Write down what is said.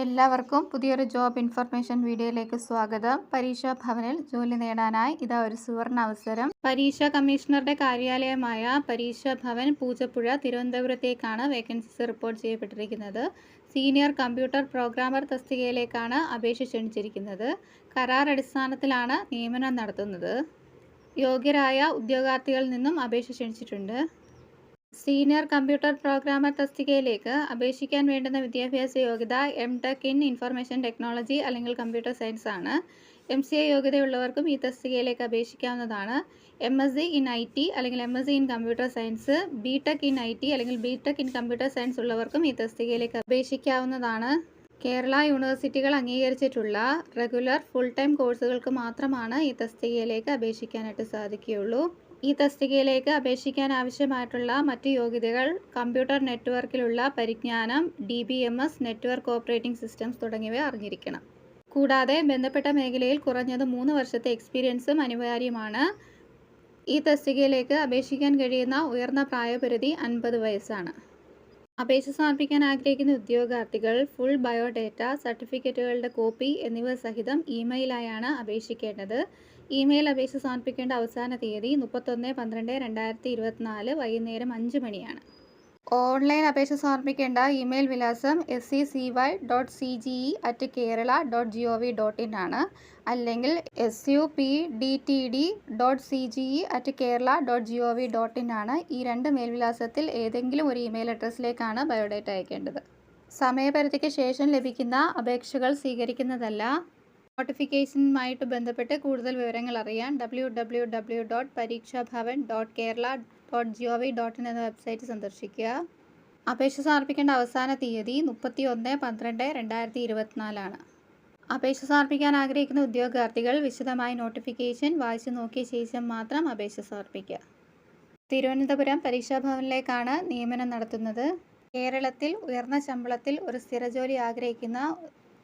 എല്ലാവർക്കും പുതിയൊരു job information വീഡിയോയിലേക്ക് സ്വാഗതം. പരീക്ഷാ ഭവനിൽ ജോലി നേടാനായി ഇതാ ഒരു സുവർണ അവസരം. പരീക്ഷാ കമ്മീഷണറുടെ കാര്യാലയമായ പരീക്ഷാ ഭവൻ പൂജപ്പുഴ തിരുവനന്തപുരത്തേക്കാണ് വേക്കൻസീസ് റിപ്പോർട്ട് ചെയ്യപ്പെട്ടിരിക്കുന്നത്. സീനിയർ കമ്പ്യൂട്ടർ പ്രോഗ്രാമർ തസ്തികയിലേക്കാണ് അപേക്ഷ ക്ഷണിച്ചിരിക്കുന്നത്. കരാർ അടിസ്ഥാനത്തിലാണ് നിയമനം നടത്തുന്നത്. യോഗ്യരായ ഉദ്യോഗാർത്ഥികളിൽ നിന്നും അപേക്ഷ ക്ഷണിച്ചിട്ടുണ്ട്. സീനിയർ കമ്പ്യൂട്ടർ പ്രോഗ്രാമർ തസ്തികയിലേക്ക് അപേക്ഷിക്കാൻ വേണ്ടുന്ന വിദ്യാഭ്യാസ യോഗ്യത M tech in information technology അല്ലെങ്കിൽ കമ്പ്യൂട്ടർ സയൻസ് ആണ്. എം സി എ യോഗ്യതയുള്ളവർക്കും ഈ തസ്തികയിലേക്ക് അപേക്ഷിക്കാവുന്നതാണ്. M S C in I T അല്ലെങ്കിൽ M S C in computer science B tech in I T അല്ലെങ്കിൽ B tech in computer science ഉള്ളവർക്കും ഈ തസ്തികയിലേക്ക് അപേക്ഷിക്കാവുന്നതാണ്. കേരള യൂണിവേഴ്സിറ്റികൾ അംഗീകരിച്ചിട്ടുള്ള റെഗുലർ ഫുൾ ടൈം കോഴ്സുകൾക്ക് മാത്രമാണ് ഈ തസ്തികയിലേക്ക് അപേക്ഷിക്കാനായിട്ട് സാധിക്കുകയുള്ളൂ. ഈ തസ്തികയിലേക്ക് അപേക്ഷിക്കാൻ ആവശ്യമായിട്ടുള്ള മറ്റ് യോഗ്യതകൾ കമ്പ്യൂട്ടർ നെറ്റ്വർക്കിലുള്ള പരിജ്ഞാനം D B M S network operating systems തുടങ്ങിയവ അറിഞ്ഞിരിക്കണം. കൂടാതെ ബന്ധപ്പെട്ട മേഖലയിൽ കുറഞ്ഞത് മൂന്ന് വർഷത്തെ എക്സ്പീരിയൻസും അനിവാര്യമാണ്. ഈ തസ്തികയിലേക്ക് അപേക്ഷിക്കാൻ കഴിയുന്ന ഉയർന്ന പ്രായപരിധി അൻപത് വയസ്സാണ്. അപേക്ഷ സമർപ്പിക്കാൻ ആഗ്രഹിക്കുന്ന ഉദ്യോഗാർത്ഥികൾ ഫുൾ ബയോഡേറ്റ സർട്ടിഫിക്കറ്റുകളുടെ കോപ്പി എന്നിവ സഹിതം ഇമെയിലായാണ് അപേക്ഷിക്കേണ്ടത്. ഇമെയിൽ അപേക്ഷ സമർപ്പിക്കേണ്ട അവസാന തീയതി മുപ്പത്തൊന്ന് പന്ത്രണ്ട് രണ്ടായിരത്തി ഇരുപത്തിനാല് വൈകുന്നേരം അഞ്ച് മണിയാണ്. ഓൺലൈൻ അപേക്ഷ സമർപ്പിക്കേണ്ട ഇമെയിൽ വിലാസം S C C Y dot C G E at Kerala dot G O V dot in ആണ്. അല്ലെങ്കിൽ S U P D T D dot C G E at Kerala dot G O V dot in ആണ് ഈ രണ്ട് mail വിലാസത്തിൽ ഏതെങ്കിലും ഒരു email അഡ്രസ്സിലേക്കാണ് biodata അയക്കേണ്ടത്. സമയപരിധിക്ക് ശേഷം ലഭിക്കുന്ന അപേക്ഷകൾ സ്വീകരിക്കുന്നതല്ല. നോട്ടിഫിക്കേഷനുമായിട്ട് ബന്ധപ്പെട്ട് കൂടുതൽ വിവരങ്ങൾ അറിയാൻ W W W dot Pareekshabhavan dot Kerala dot G O V dot in എന്ന വെബ്സൈറ്റ് സന്ദർശിക്കുക. അപേക്ഷ സമർപ്പിക്കേണ്ട അവസാന തീയതി മുപ്പത്തി ഒന്ന് പന്ത്രണ്ട് രണ്ടായിരത്തി ഇരുപത്തിനാലാണ് അപേക്ഷ സമർപ്പിക്കാൻ ആഗ്രഹിക്കുന്ന ഉദ്യോഗാർത്ഥികൾ വിശദമായ നോട്ടിഫിക്കേഷൻ വായിച്ചു നോക്കിയ ശേഷം മാത്രം അപേക്ഷ സമർപ്പിക്കുക. തിരുവനന്തപുരം പരീക്ഷാഭവനിലേക്കാണ് നിയമനം നടത്തുന്നത്. കേരളത്തിൽ ഉയർന്ന ശമ്പളത്തിൽ ഒരു സ്ഥിരജോലി ആഗ്രഹിക്കുന്ന